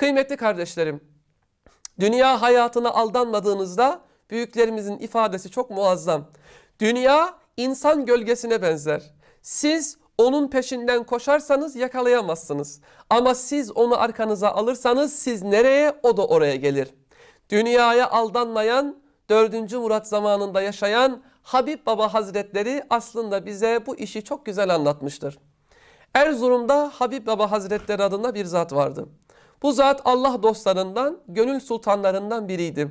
Kıymetli kardeşlerim, dünya hayatına aldanmadığınızda büyüklerimizin ifadesi çok muazzam. Dünya insan gölgesine benzer. Siz onun peşinden koşarsanız yakalayamazsınız. Ama siz onu arkanıza alırsanız siz nereye o da oraya gelir. Dünyaya aldanmayan 4. Murat zamanında yaşayan Habib Baba Hazretleri aslında bize bu işi çok güzel anlatmıştır. Erzurum'da Habib Baba Hazretleri adında bir zat vardı. Bu zat Allah dostlarından, gönül sultanlarından biriydi.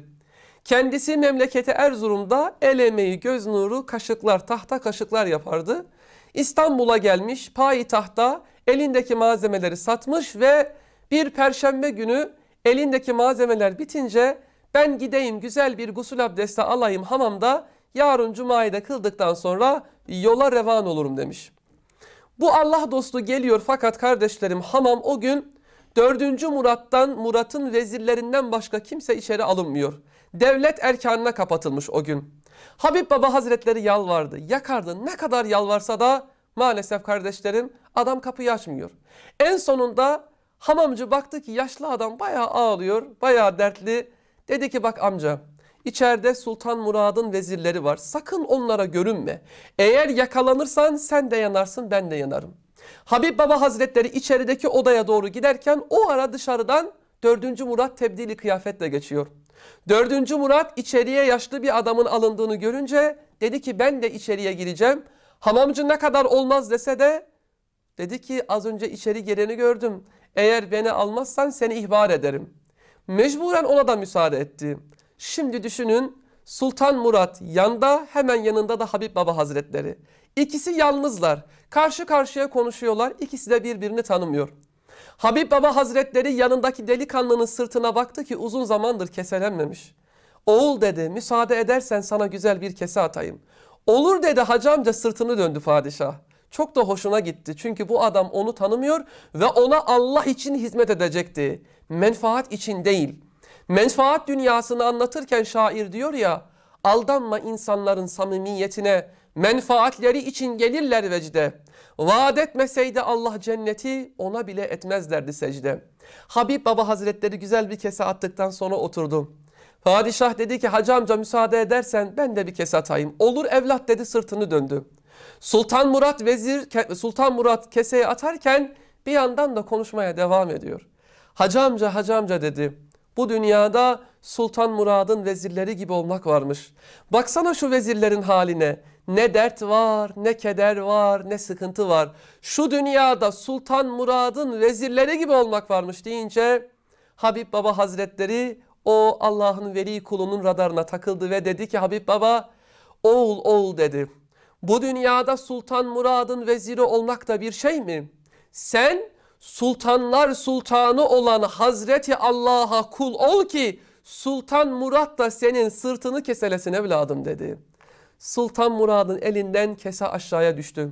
Kendisi memleketi Erzurum'da el emeği, göz nuru, kaşıklar, tahta kaşıklar yapardı. İstanbul'a gelmiş, payitahta elindeki malzemeleri satmış ve bir perşembe günü elindeki malzemeler bitince ben gideyim güzel bir gusül abdesti alayım hamamda yarın cumayı da kıldıktan sonra yola revan olurum demiş. Bu Allah dostu geliyor fakat kardeşlerim hamam o gün 4. Murat'tan Murat'ın vezirlerinden başka kimse içeri alınmıyor. Devlet erkanına kapatılmış o gün. Habib Baba Hazretleri yalvardı, yakardı. Ne kadar yalvarsa da maalesef kardeşlerim adam kapıyı açmıyor. En sonunda hamamcı baktı ki yaşlı adam bayağı ağlıyor, bayağı dertli. Dedi ki bak amca içeride Sultan Murad'ın vezirleri var. Sakın onlara görünme. Eğer yakalanırsan sen de yanarsın ben de yanarım. Habib Baba Hazretleri içerideki odaya doğru giderken o ara dışarıdan 4. Murat tebdili kıyafetle geçiyor. 4. Murat içeriye yaşlı bir adamın alındığını görünce dedi ki ben de içeriye gireceğim. Hamamcı ne kadar olmaz dese de dedi ki az önce içeri gireni gördüm. Eğer beni almazsan seni ihbar ederim. Mecburen ona da müsaade etti. Şimdi düşünün Sultan Murat yanda hemen yanında da Habib Baba Hazretleri. İkisi yalnızlar. Karşı karşıya konuşuyorlar. İkisi de birbirini tanımıyor. Habib Baba Hazretleri yanındaki delikanlının sırtına baktı ki uzun zamandır keselenmemiş. Oğul dedi müsaade edersen sana güzel bir kese atayım. Olur dedi hacı amca sırtını döndü padişah. Çok da hoşuna gitti çünkü bu adam onu tanımıyor ve ona Allah için hizmet edecekti. Menfaat için değil. Menfaat dünyasını anlatırken şair diyor ya aldanma insanların samimiyetine menfaatleri için gelirler vecde. Vaat etmeseydi Allah cenneti ona bile etmezlerdi secde. Habib Baba Hazretleri güzel bir kese attıktan sonra oturdu. Padişah dedi ki hacı amca müsaade edersen ben de bir kese atayım. Olur evlat dedi sırtını döndü. Sultan Murat vezir Sultan Murat keseye atarken bir yandan da konuşmaya devam ediyor. Hacı amca hacı amca dedi. Bu dünyada Sultan Murad'ın vezirleri gibi olmak varmış. Baksana şu vezirlerin haline. Ne dert var, ne keder var, ne sıkıntı var. Şu dünyada Sultan Murad'ın vezirleri gibi olmak varmış deyince Habib Baba Hazretleri o Allah'ın veli kulunun radarına takıldı ve dedi ki Habib Baba oğul oğul dedi. Bu dünyada Sultan Murad'ın veziri olmak da bir şey mi? Sen sultanlar sultanı olan Hazreti Allah'a kul ol ki Sultan Murat da senin sırtını keselesin evladım dedi. Sultan Murad'ın elinden kese aşağıya düştü.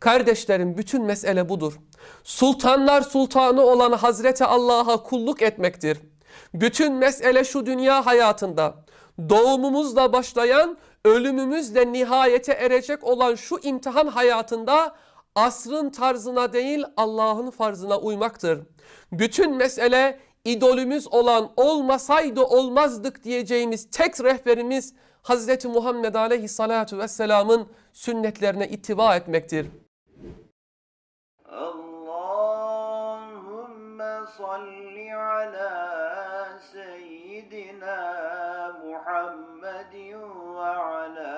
Kardeşlerim bütün mesele budur. Sultanlar sultanı olan Hazreti Allah'a kulluk etmektir. Bütün mesele şu dünya hayatında doğumumuzla başlayan ölümümüzle nihayete erecek olan şu imtihan hayatında asrın tarzına değil Allah'ın farzına uymaktır. Bütün mesele idolümüz olan olmasaydı olmazdık diyeceğimiz tek rehberimiz Hazreti Muhammed Aleyhissalatu vesselamın sünnetlerine ittiba etmektir. Allahümme salli ala seyyidina Muhammedin ve ala